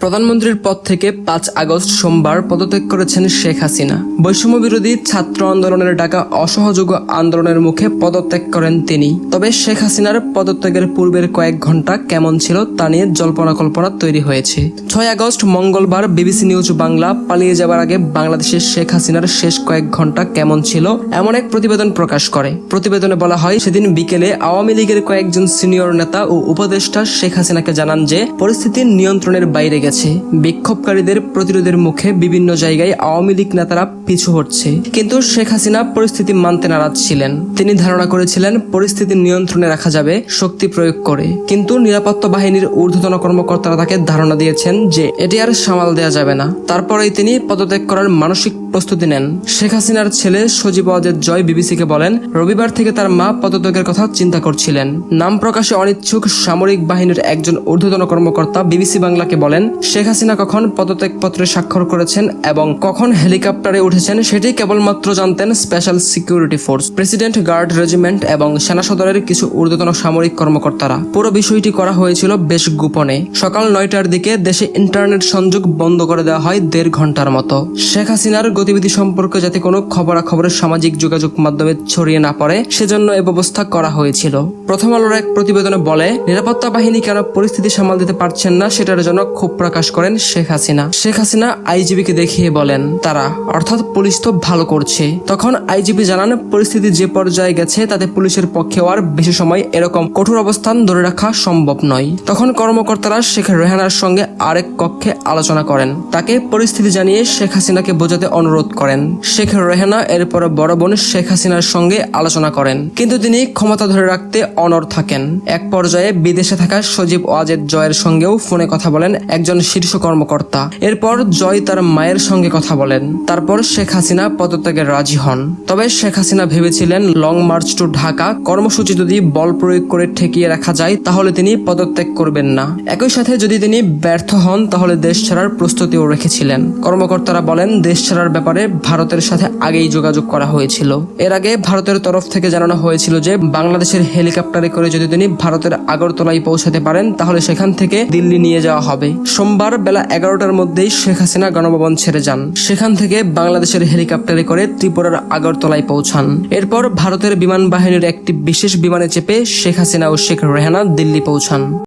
প্রধানমন্ত্রীর পদ থেকে পাঁচ আগস্ট সোমবার পদত্যাগ করেছেন শেখ হাসিনা। বৈষম্য বিরোধী ছাত্র আন্দোলনের ডাকা অসহযোগ আন্দোলনের মুখে পদত্যাগ করেন তিনি। তবে শেখ হাসিনার পদত্যাগের পূর্বের কয়েক ঘণ্টা কেমন ছিল তা নিয়ে জল্পনা কল্পনা তৈরি হয়েছে। ছয় আগস্ট মঙ্গলবার বিবিসি নিউজ বাংলা পালিয়ে যাবার আগে বাংলাদেশের শেখ হাসিনার শেষ কয়েক ঘণ্টা কেমন ছিল এমন এক প্রতিবেদন প্রকাশ করে। প্রতিবেদনে বলা হয়, সেদিন বিকেলে আওয়ামী লীগের কয়েকজন সিনিয়র নেতা ও উপদেষ্টা শেখ হাসিনাকে জানান যে, পরিস্থিতি নিয়ন্ত্রণের বাইরে গেছে। বিক্ষোভকারীদের প্রতিরোধের মুখে বিভিন্ন জায়গায় আওয়ামী লীগ নেতারা পিছু হটছে। কিন্তু শেখ হাসিনা পরিস্থিতি মানতে নারাজ ছিলেন। তিনি ধারণা করেছিলেন পরিস্থিতি নিয়ন্ত্রণে রাখা যাবে, শক্তি প্রয়োগ করে। কিন্তু নিরাপত্তা বাহিনীর ঊর্ধ্বতন কর্মকর্তারা তাকে ধারণা দিয়েছেন যে এটি আর সামাল দেওয়া যাবে না। তারপরেই তিনি পদত্যাগ করার মানসিক প্রস্তুতি নেন। শেখ হাসিনার ছেলে সজীব ওয়াজেদ জয় বিবিসিকে বলেন, রবিবার থেকে তার মা পদত্যাগের কথা চিন্তা করছিলেন। নাম প্রকাশে অনিচ্ছুক সামরিক বাহিনীর একজন ঊর্ধ্বতন কর্মকর্তা বিবিসি বাংলাকে বলেন, শেখ হাসিনা কখন পদত্যাগপত্রে স্বাক্ষর করেছেন এবং কখন হেলিকপ্টারে উঠেছেন সেটি কেবলমাত্র জানতেন special security force, president guard regiment এবং সেনা সদরের কিছু ঊর্ধ্বতন সামরিক কর্মকর্তারা। পুরো বিষয়টি করা হয়েছিল বেশ গোপনে। সকাল নয়টার দিকে দেশে ইন্টারনেট সংযোগ বন্ধ করে দেওয়া হয় দেড় ঘণ্টার মতো। শেখ হাসিনার গতিবিধি সম্পর্কে যাতে কোনো খবরাখবরের সামাজিক যোগাযোগ মাধ্যমে ছড়িয়ে না পড়ে, সেজন্য এ ব্যবস্থা করা হয়েছিল। প্রথম আলোর এক প্রতিবেদনে বলে, নিরাপত্তা বাহিনী কেন পরিস্থিতি সামাল দিতে পারছেন না সেটার জন্য ক্ষোভ প্রকাশ করেন শেখ হাসিনা। শেখ হাসিনা আইজিবিকে দেখিয়ে বলেন, তারা, অর্থাৎ পুলিশ তো ভালো করছে। তখন আইজিপি জানান, পরিস্থিতি যে পর্যায়ে গেছে, তাতে পুলিশের পক্ষেও আর বেশি সময় এরকম কঠোর অবস্থান ধরে রাখা সম্ভব নয়। তখন কর্মকর্তারা শেখ রেহানার সঙ্গে আরেক কক্ষে আলোচনা করেন। তাকে পরিস্থিতি জানিয়ে শেখ হাসিনাকে বোঝাতে অনুরোধ করেন। শেখ রেহানা এরপর বড় বোন শেখ হাসিনার সঙ্গে আলোচনা করেন। কিন্তু তিনি ক্ষমতা ধরে রাখতে অনর থাকেন। এক পর্যায়ে বিদেশে থাকা সজীব ওয়াজেদ জয়ের সঙ্গেও ফোনে কথা বলেন একজন শীর্ষ কর্মকর্তা। এরপর জয় তার মায়ের সঙ্গে কথা বলেন। তারপর শেখ হাসিনা পদত্যাগে রাজি হন। তবে শেখ হাসিনা ভেবেছিলেন লং মার্চ টু ঢাকা কর্মসূচি যদি বল প্রয়োগ করে ঠেকিয়ে রাখা যায়, তাহলে তিনি পদত্যাগ করবেন না। একই সাথে যদি তিনি ব্যর্থ হন, তাহলে দেশ ছাড়ার প্রস্তুতিও রেখেছিলেন। কর্মকর্তারা বলেন, দেশ ছাড়ার ব্যাপারে ভারতের সাথে আগেই যোগাযোগ করা হয়েছিল। এর আগে ভারতের তরফ থেকে জানানো হয়েছিল যে, বাংলাদেশের হেলিকপ্টারে করে যদি তিনি ভারতের আগরতলায় পৌঁছাতে পারেন, তাহলে সেখান থেকে দিল্লি নিয়ে যাওয়া হবে। সোমবার বেলা এগারোটার মধ্যেই শেখ হাসিনা গণভবন ছেড়ে যান। সেখান থেকে বাংলাদেশের হেলিকপ্টারে করে ত্রিপুরার আগরতলায় পৌঁছান। এরপর ভারতের বিমান বাহিনীর একটি বিশেষ বিমানে চেপে শেখ হাসিনা ও শেখ রেহানা দিল্লি পৌঁছান।